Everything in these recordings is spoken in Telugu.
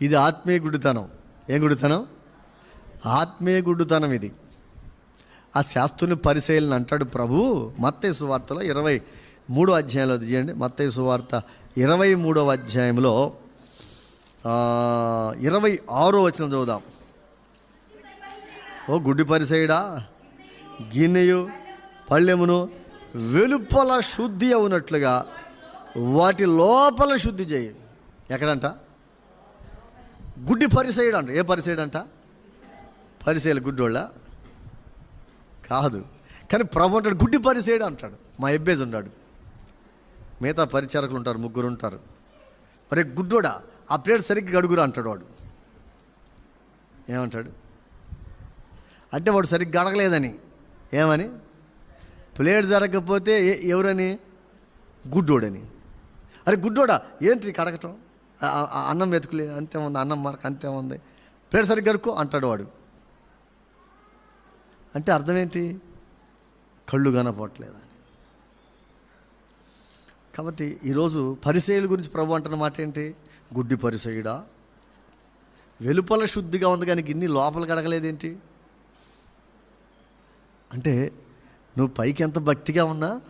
ఇది ఆత్మీయ గుడ్డితనం ఏం గుడితనం? ఆత్మీయ గుడ్డుతనం ఇది. ఆ శాస్త్రుని పరిశీలన అంటాడు ప్రభు మత్తయ్య సువార్తలో ఇరవై మూడో అధ్యాయంలో చేయండి. మత్తయి సువార్త ఇరవై మూడవ అధ్యాయంలో ఇరవై ఆరో వచ్చిన చూద్దాం ఓ గుడ్డి పరిసయుడా గిన్నెయు పళ్ళెమును వెలుపల శుద్ధి అవునట్లుగా వాటి లోపల శుద్ధి చేయి. ఎక్కడంట? గుడ్డి పరిసేయడం అంట ఏ పరిసేయడంట? అంట గుడ్డోళ్ళ? కాదు. కానీ ప్రభు అంటాడు గుడ్డి పరిసేయడం అంటాడు. మా ఎబ్బేజ్ ఉన్నాడు. మిగతా పరిచారకులు ఉంటారు ముగ్గురు ఉంటారు. అరే గుడ్డోడా? ఆ ప్లేట్ సరిగ్గా గడుగురా అంటాడు వాడు. ఏమంటాడు? అంటే వాడు సరిగ్గా అడగలేదని. ఏమని? ప్లేట్ జరగకపోతే ఏ- ఎవరని? గుడ్డోడని. అరే గుడ్డోడా ఏంటి కడగటం? అన్నం వెతుకులే అంతే ఉంది అన్నం మనకు అంతే ఉంది ప్లేట్ సరిగ్గా అంటాడు వాడు. అంటే అర్థం ఏంటి కళ్ళు అని కాబట్టి ఈరోజు పరిచయుల గురించి ప్రభు అంటున్న మాట ఏంటి? గుడ్డి పరిచయుడా వెలుపల శుద్ధిగా ఉంది కానీ గిన్ని లోపల కడగలేదేంటి అంటే నువ్వు పైకి ఎంత భక్తిగా ఉన్నా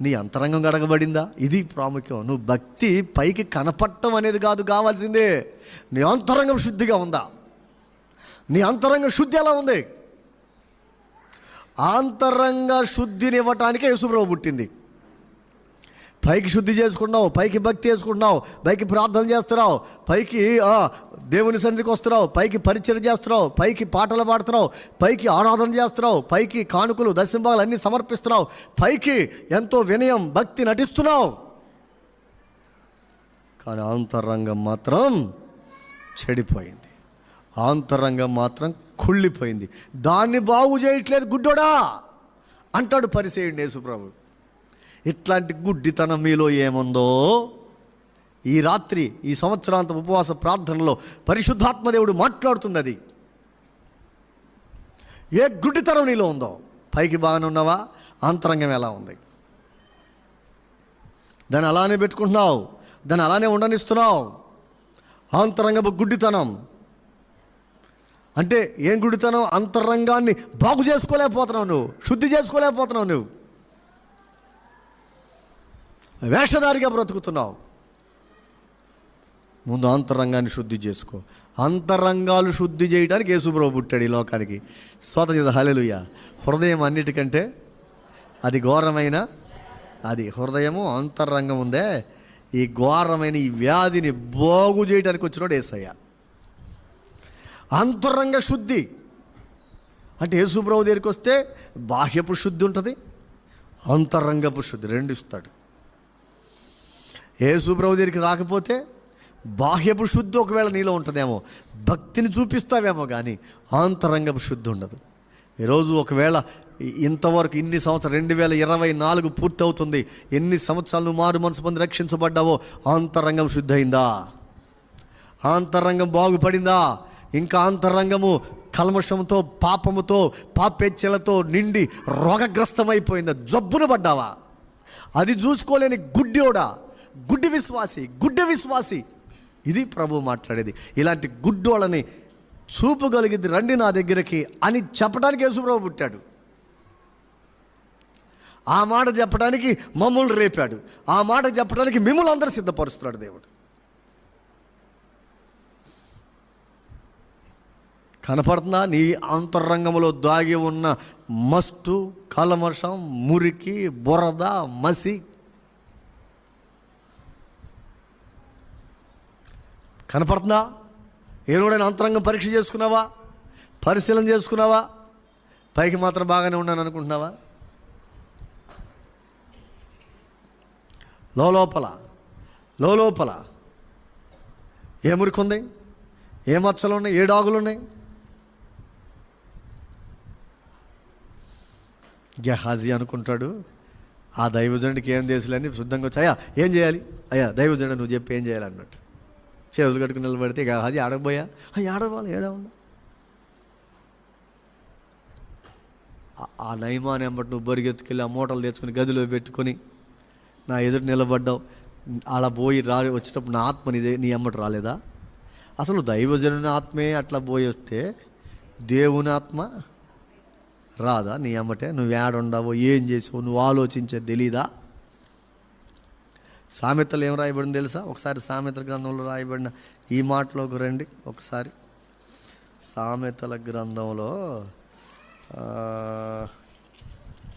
నీ అంతరంగం గడగబడిందా? ఇది ప్రాముఖ్యం. నువ్వు భక్తి పైకి కనపడటం అనేది కాదు కావాల్సిందే. నీ అంతరంగం శుద్ధిగా ఉందా? నీ అంతరంగం శుద్ధి ఎలా ఉంది? ఆంతరంగ శుద్ధినివ్వటానికే యేసుప్రభు పుట్టింది. పైకి శుద్ధి చేసుకుంటున్నావు పైకి భక్తి చేసుకుంటున్నావు పైకి ప్రార్థన చేస్తున్నావు పైకి దేవుని సన్నిధికి వస్తున్నావు పైకి పరిచయం చేస్తున్నావు పైకి పాటలు పాడుతున్నావు పైకి ఆరాధన చేస్తున్నావు పైకి కానుకలు దశంభాగాలు అన్నీ సమర్పిస్తున్నావు పైకి ఎంతో వినయం భక్తి నటిస్తున్నావు. కానీ అంతరంగం మాత్రం చెడిపోయింది. ఆంతరంగం మాత్రం కుళ్ళిపోయింది. దాన్ని బాగు చేయట్లేదు గుడ్డోడా! అంటాడు పరిసేయండి యేసుప్రభు. ఇట్లాంటి గుడ్డితనం మీలో ఏముందో? ఈ రాత్రి ఈ సంవత్సరాంత ఉపవాస ప్రార్థనలో పరిశుద్ధాత్మదేవుడు మాట్లాడుతుంది అది ఏ గుడ్డితనం నీలో ఉందో? పైకి బాగానే ఉన్నావా? అంతరంగం ఎలా ఉంది? దాన్ని అలానే పెట్టుకుంటున్నావు. దాన్ని అలానే ఉండనిస్తున్నావు. అంతరంగపు గుడ్డితనం. అంటే ఏం గుడితనం అంతరంగాన్ని బాగు చేసుకోలేకపోతున్నావు నువ్వు. శుద్ధి చేసుకోలేకపోతున్నావు నువ్వు. వేషధారిగా బ్రతుకుతున్నావు. ముందు అంతరంగాన్ని శుద్ధి చేసుకో. అంతరంగాలు శుద్ధి చేయడానికి యేసుప్రభు పుట్టాడు ఈ లోకానికి. స్వాత చేత హలెలుయ హృదయం అన్నిటికంటే అది ఘోరమైన అది హృదయము అంతరంగం ఉందే. ఈ ఘోరమైన ఈ వ్యాధిని బాగు చేయడానికి వచ్చినాడు ఏసయ్య. అంతరంగ శుద్ధి. అంటే యేసుప్రభు దగ్గరికి వస్తే బాహ్యపు శుద్ధి ఉంటుంది అంతరంగపు శుద్ధి రెండు ఇస్తాడు. యేసుప్రభు దగ్గరికి రాకపోతే బాహ్యపు శుద్ధి ఒకవేళ నీలో ఉంటుందేమో భక్తిని చూపిస్తావేమో కానీ అంతరంగపు శుద్ధి ఉండదు. ఈరోజు ఒకవేళ ఇంతవరకు ఇన్ని సంవత్సరం రెండు వేల ఇరవై నాలుగు పూర్తి అవుతుంది ఎన్ని సంవత్సరాలు మారు మనసు పొంది రక్షించబడ్డావో అంతరంగం శుద్ధి అయిందా అంతరంగం బాగుపడిందా? ఇంకా అంతరంగము కల్మషంతో పాపముతో పాపెచ్చలతో నిండి రోగగ్రస్తమైపోయిందా? జబ్బున పడ్డావా? అది చూసుకోలేని గుడ్డిోడా గుడ్డి విశ్వాసి గుడ్డి విశ్వాసి. ఇది ప్రభు మాట్లాడేది. ఇలాంటి గుడ్డోళ్ళని చూపగలిగింది రండి నా దగ్గరికి అని చెప్పడానికి యేసుప్రభు పుట్టాడు. ఆ మాట చెప్పడానికి మమ్మల్ని రేపాడు. ఆ మాట చెప్పడానికి మిమ్మల్ని అందరూ సిద్ధపరుస్తున్నాడు దేవుడు. కనపడుతుందా? నీ అంతరంగంలో దాగి ఉన్న మస్టు కలమషం మురికి బురద మసి కనపడుతుందా? ఏనుడైనా అంతరంగం పరీక్ష చేసుకున్నావా? పరిశీలన చేసుకున్నావా? పైకి మాత్రం బాగానే ఉన్నాను అనుకుంటున్నావా? లోపల లోపల ఏ మురికి ఉంది ఏ మచ్చలు ఉన్నాయి ఏ డాగులు ఉన్నాయి గెహాజీ అనుకుంటాడు ఆ దైవజనుడికి ఏం చేయాలని శుద్ధంగా వచ్చి అయ్యా ఏం చేయాలి? అయ్యా దైవజనుడు నువ్వు చెప్పి ఏం చేయాలి? అన్నట్టు. చేతులు కట్టుకుని నిలబడితే అది ఆడకపోయా? ఆడవాలి ఏడా ఉన్నా ఆ- నయమాని ఎంబటి నువ్వు బరిగెత్తుకెళ్ళి ఆ మూటలు తెచ్చుకొని గదిలో పెట్టుకొని నా ఎదురు నిలబడ్డావు. అలా పోయి రా వచ్చేటప్పుడు నా ఆత్మ నీదే నీ అమ్మటి రాలేదా? అసలు దైవజనుని ఆత్మే అట్లా పోయి వస్తే దేవుని ఆత్మ రాదా నీ అమ్మటే నువ్వు ఏడుండవో ఏం చేసావు నువ్వు ఆలోచించే తెలీదా? సామెతలు ఏం రాయబడింది తెలుసా? ఒకసారి సామెతల గ్రంథంలో రాయబడిన ఈ మాటలోకి రండి. ఒకసారి. సామెతల గ్రంథంలో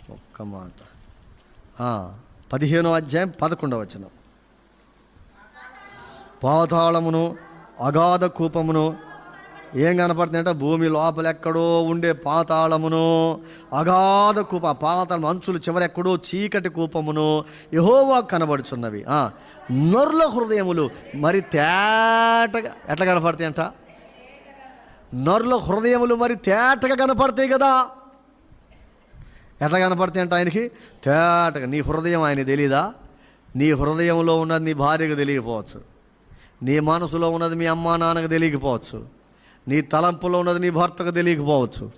ఒక్క మాట. పదిహేనో అధ్యాయం పదకొండవ వచనం. పాతాళమును అగాధ కూపమును ఏం కనపడుతుందంటే భూమి లోపల ఎక్కడో ఉండే పాతాళమును అగాధ కూప పాతాళం అంచులు చివరెక్కడో చీకటి కూపమును యహోవా కనబడుచున్నవి. ఆ, నరుల హృదయములు మరి తేటగా ఎట్లా కనపడతాయంట? నరుల హృదయములు మరి తేటగా కనపడతాయి కదా. ఎట్లా కనపడతాయి అంట ఆయనకి? తేటగా. నీ హృదయం ఆయన తెలీదా? నీ హృదయంలో ఉన్నది నీ భార్యకు తెలియకపోవచ్చు. నీ మనసులో ఉన్నది మీ అమ్మా నాన్నకు తెలియకపోవచ్చు. నీ తలంపులో ఉన్నది నీ భర్తకు తెలియకపోవచ్చు.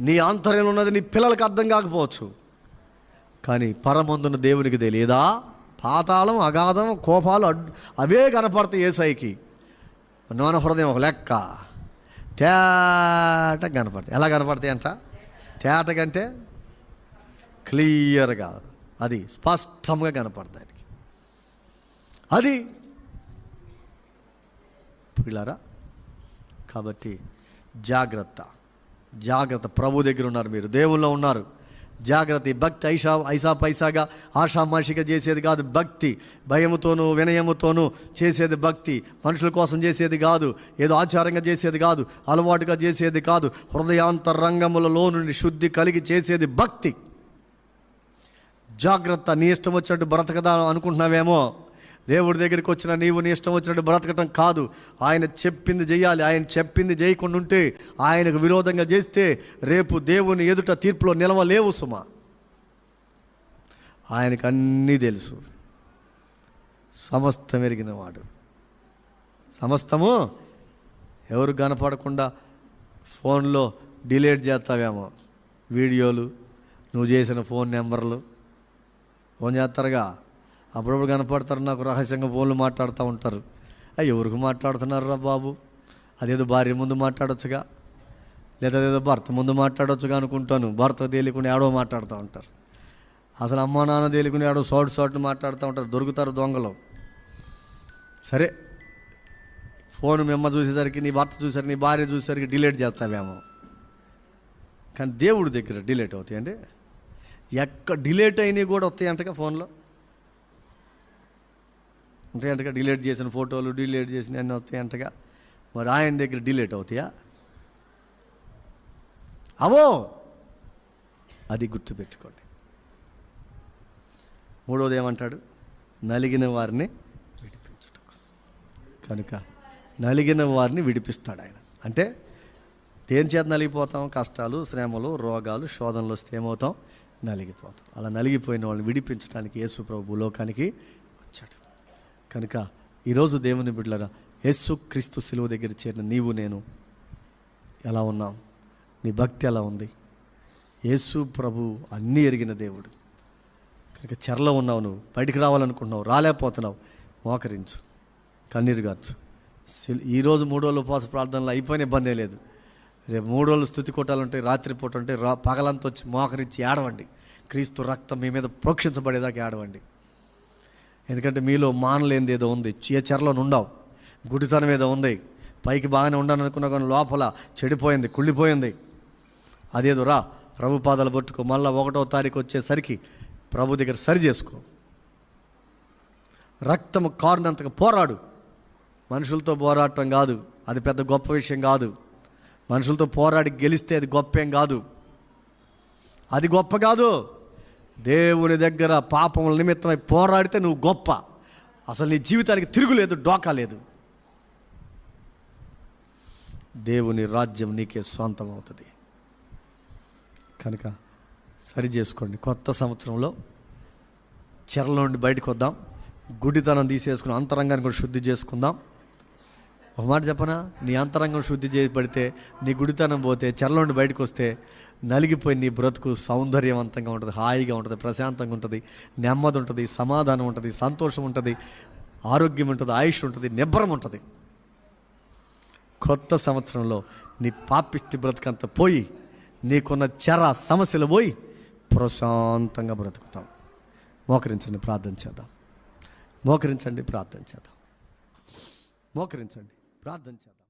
నీ ఆంతర్యంలో ఉన్నది నీ పిల్లలకు అర్థం కాకపోవచ్చు. కానీ పరమందున దేవునికి తెలియదా? పాతాళం అగాధం కోపాలు అడ్ అవే కనపడతాయి ఏసైకి. నోన హృదయం ఒక లెక్క. తేట కనపడతాయి. ఎలా కనపడతాయి అంట? తేట కంటే క్లియర్గా. అది స్పష్టంగా కనపడతాయి అది పిల్లారా కాబట్టి జాగ్రత్త. జాగ్రత్త. ప్రభు దగ్గర ఉన్నారు మీరు. దేవుల్లో ఉన్నారు. జాగ్రత్త. భక్తి ఐషా ఐసా పైసాగా ఆషామాషిగా చేసేది కాదు భక్తి. భయముతోనూ వినయముతోనూ చేసేది భక్తి. మనుషుల కోసం చేసేది కాదు. ఏదో ఆచారంగా చేసేది కాదు. అలవాటుగా చేసేది కాదు. హృదయాంతరంగములలో నుండి శుద్ధి కలిగి చేసేది భక్తి. జాగ్రత్త. నీ ఇష్టం వచ్చినట్టు బ్రతకదా అనుకుంటున్నావేమో? దేవుడి దగ్గరికి వచ్చిన నీవు నీ ఇష్టం వచ్చినట్టు బ్రతకటం కాదు. ఆయన చెప్పింది చేయాలి. ఆయన చెప్పింది చేయకుండా ఉంటే ఆయనకు విరోధంగా చేస్తే రేపు దేవుని ఎదుట తీర్పులో నిలవలేవు సుమా. ఆయనకు అన్నీ తెలుసు. సమస్తం ఎరిగినవాడు సమస్తము ఎవరు కనపడకుండా ఫోన్లో డిలీట్ చేస్తావేమో వీడియోలు నువ్వు చేసిన ఫోన్ నెంబర్లు. ఫోన్ చేస్తారుగా? అప్పుడప్పుడు కనపడతారు నాకు రహస్యంగా ఫోన్లు మాట్లాడుతూ ఉంటారు. అయ్యి ఎవరికి మాట్లాడుతున్నారా బాబు? అదేదో భార్య ముందు మాట్లాడొచ్చుగా? లేదా ఏదో భర్త ముందు మాట్లాడొచ్చుగా అనుకుంటాను. భర్త తేలికుండా ఏడో మాట్లాడుతూ ఉంటారు. అసలు అమ్మ నాన్న తేలికుండా ఏడో సోటు సోటు మాట్లాడుతూ ఉంటారు. దొరుకుతారు దొంగలు. సరే ఫోన్ మిమ్మ చూసేసరికి నీ భర్త చూసరికి నీ భార్య చూసేసరికి డిలీట్ చేస్తామేమో కానీ దేవుడి దగ్గర డిలీట్ అవుతాయండి. ఎక్కడ డిలీట్ అయినవి కూడా వస్తాయంటగా ఫోన్లో? ఉంటాయంటగా డిలీట్ చేసిన ఫోటోలు డిలీట్ చేసిన అన్నీ వస్తాయంటగా మరి ఆయన దగ్గర డిలీట్ అవుతాయా? అవో! అది గుర్తుపెట్టుకోండి. మూడోది ఏమంటాడు? నలిగిన వారిని విడిపించుటకు. కనుక నలిగిన వారిని విడిపిస్తాడు ఆయన. అంటే దేని చేత నలిగిపోతాం? కష్టాలు శ్రమలు రోగాలు శోధనలు వస్తే ఏమవుతాం? నలిగిపోతాం. అలా నలిగిపోయిన వాళ్ళని విడిపించడానికి యేసు ప్రభు లోకానికి వచ్చాడు. కనుక ఈరోజు దేవుని బిడ్డలరా యేసు క్రీస్తు శిలువ దగ్గర చేరిన నీవు నేను ఎలా ఉన్నాం? నీ భక్తి ఎలా ఉంది? యేసు ప్రభు అన్నీ ఎరిగిన దేవుడు. కనుక చెరలో ఉన్నావు నువ్వు బయటికి రావాలనుకుంటున్నావు రాలేకపోతున్నావు మోకరించు కన్నీరు గార్చు. సిల్- ఈరోజు మూడు రోజులు ఉపవాస ప్రార్థనలు అయిపోయిన ఇబ్బంది లేదు. రేపు మూడు రోజులు స్థుతి కొట్టాలంటే రాత్రి పూట ఉంటే రా పగలంతా వచ్చి మోకరించి ఏడవండి. క్రీస్తు రక్తం మీ మీద ప్రోక్షించబడేదాకా ఏడవండి. ఎందుకంటే మీలో మానలేనిది ఏదో ఉంది. ఏ చెరలో ఉండవు. గుడితనం ఏదో ఉంది. పైకి బాగానే ఉండాలని అనుకున్నా కానీ లోపల చెడిపోయింది కుళ్ళిపోయింది. అదేదో రా ప్రభు పాదాలు పట్టుకో. మళ్ళీ ఒకటో తారీఖు వచ్చేసరికి ప్రభు దగ్గర సరి చేసుకో. రక్తము కారునంతగా పోరాడు. మనుషులతో పోరాటం కాదు. అది పెద్ద గొప్ప విషయం కాదు. మనుషులతో పోరాడి గెలిస్తే అది గొప్ప ఏం కాదు. అది గొప్ప కాదు. దేవుని దగ్గర పాపముల నిమిత్తమై పోరాడితే నువ్వు గొప్ప. అసలు నీ జీవితానికి తిరుగులేదు డోకా లేదు. దేవుని రాజ్యం నీకే సొంతం అవుతుంది కనుక సరి చేసుకోండి. కొత్త సంవత్సరంలో చెరలో నుండి బయటకు వద్దాం. గుడితనం తీసేసుకుని అంతరంగాన్ని కూడా శుద్ధి చేసుకుందాం. ఒక మాట చెప్పనా? నీ అంతరంగం శుద్ధి చేయబడితే నీ గుడితనం పోతే చెరల నుండి బయటకు వస్తే నలిగిపోయి నీ బ్రతుకు సౌందర్యవంతంగా ఉంటుంది హాయిగా ఉంటుంది ప్రశాంతంగా ఉంటుంది నెమ్మది ఉంటుంది సమాధానం ఉంటుంది సంతోషం ఉంటుంది ఆరోగ్యం ఉంటుంది ఆయుష్ ఉంటుంది నిబ్బరం ఉంటుంది. కొత్త సంవత్సరంలో నీ పాపిష్టి బ్రతకంతా పోయి నీకున్న చెర సమస్యలు పోయి ప్రశాంతంగా బ్రతుకుతావు. మోకరించండి ప్రార్థన చేద్దాం. మోకరించండి ప్రార్థన చేద్దాం. మోకరించండి ప్రార్థన చేద్దాం.